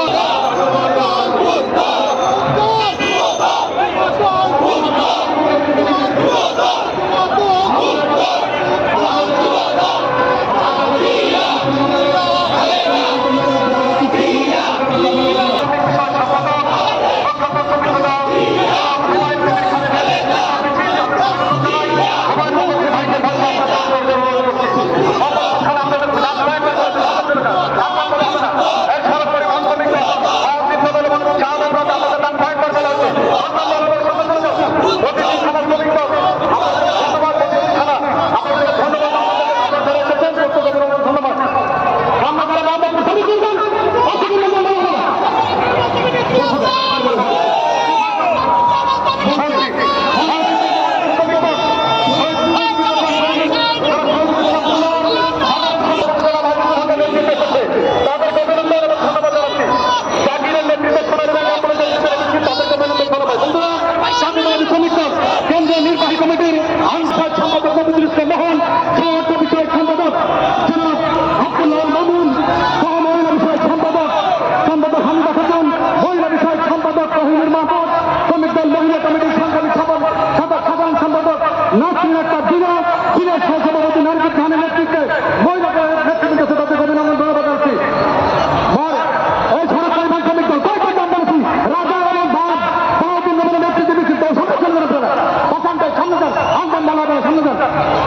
আল্লাহ সম্পাদক কেন্দ্রীয় নির্বাহী কমিটির আনসার সম্পাদক নবীদুল ইসলাম সমর্থ বিষয়ক সম্পাদক সম্পাদক সম্পাদক সম্পাদক 等等等。